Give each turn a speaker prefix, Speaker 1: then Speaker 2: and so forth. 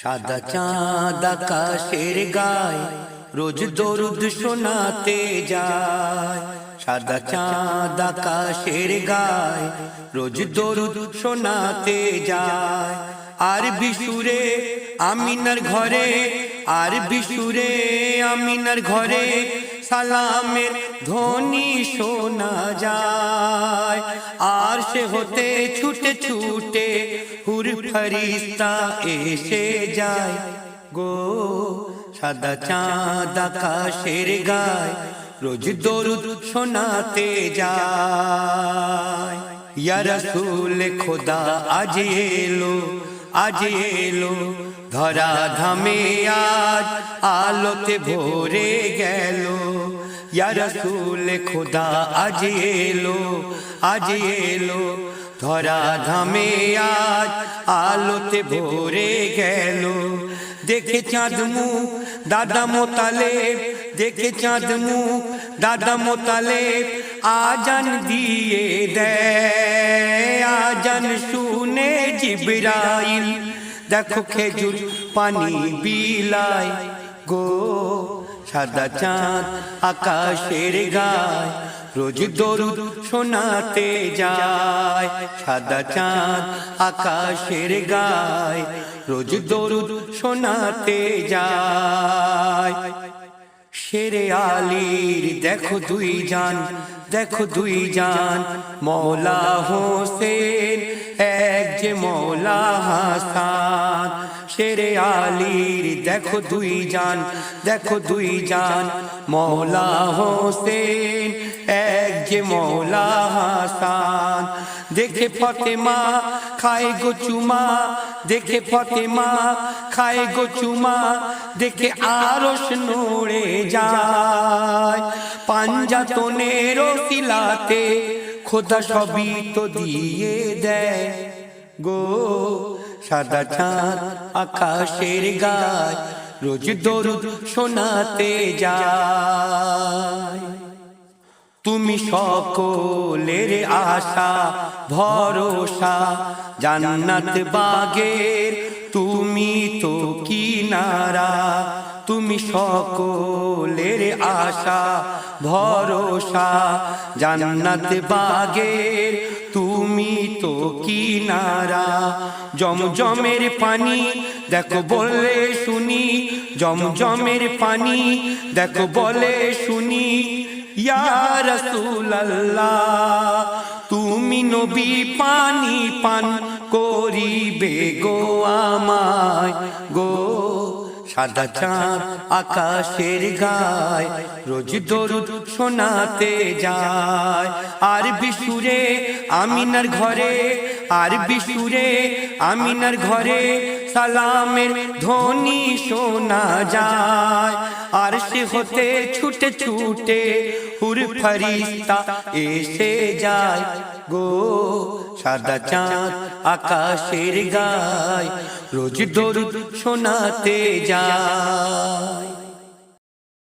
Speaker 1: সাদা চাঁদ আকাশের গায় রোজ দরুদ শোনাতে যায়। সাদা চাঁদ আকাশের গায় রোজ দরুদ শোনাতে যায়। আর বিশুরে আমিনার ঘরে আর বিশুরে আমিনার ঘরে সালামের ধ্বনি শোনা যায়। আর সে হতে ছুটে ছুটে হুর ফরিস্তা এসে যায় গো। সাদা চাঁদ আকাশের গায় রোজ দরুদ শোনাতে যায়। ইয়া রাসূল, খোদা আজ এলো আজ এলো। ধরা ধামে আজ আলোতে ভরে গেল। ইয়া রাসূল, খোদা আজ এলো আজ এলো। ধরা ধামে আজ আলোতে ভরে গেল। দেখে চাঁদ মুখ দাদা মোতালে দেখে চাঁদ মুখ দাদা মোতালে আজান দিয়ে দে আজান শুনে জিবরাইল, দেখো খেজুর পানি বিলায় গো। সাদা চাঁদ আকাশের গায় রোজ দরুদ শোনাতে যায়, সাদা চাঁদ আকাশের গায় রোজ দরুদ শোনাতে যায়। শেরে আলীর দেখো দুই জান, দেখো দুই জান মৌলা হোসেন, এক যে মৌলা হাসান। শেরে আলীর, দেখো দুই জান, দেখো দুই জান, মৌলা হোসেন, এক যে মৌলা হাসান। দেখে ফতেমা, খায় গো চুমা, দেখে ফতেমা, খায় গো চুমা, দেখে আরস নড়ে যায়। পাঞ্জাতনের শিলাতে খোদা সবই তো দিয়ে দেয়। গো, সাদা চাঁদ আকাশের গায় রোজ দরুদ শোনাতে যায়। তুমি সকলের আশা, ভরসা, জান্নাত বাগের, তুমি তো কিনারা। তুমি সকলের আশা, ভরসা, জান্নাত বাগের তুমি তো কিনারা জমজমের পানি, দেখো বলে শুনি। জমজমের পানি, দেখো বলে শুনি। তুমি নবী পানি পান করিবে গো আমায়। গো সাদা চাঁদ আকাশের গায়, রোজ দরুদ শোনাতে যায়। আর বিশুরে আমিনার ঘরে, আর বিশুরে আমিনার ঘরে সালামের ধ্বনি শোনা যায়। আর সে হতে ছুটে ছুটে হুর ফরিস্তা এসে যায় গো সাদা চাঁদ আকাশের গায়, রোজ দরুদ শোনাতে যায়।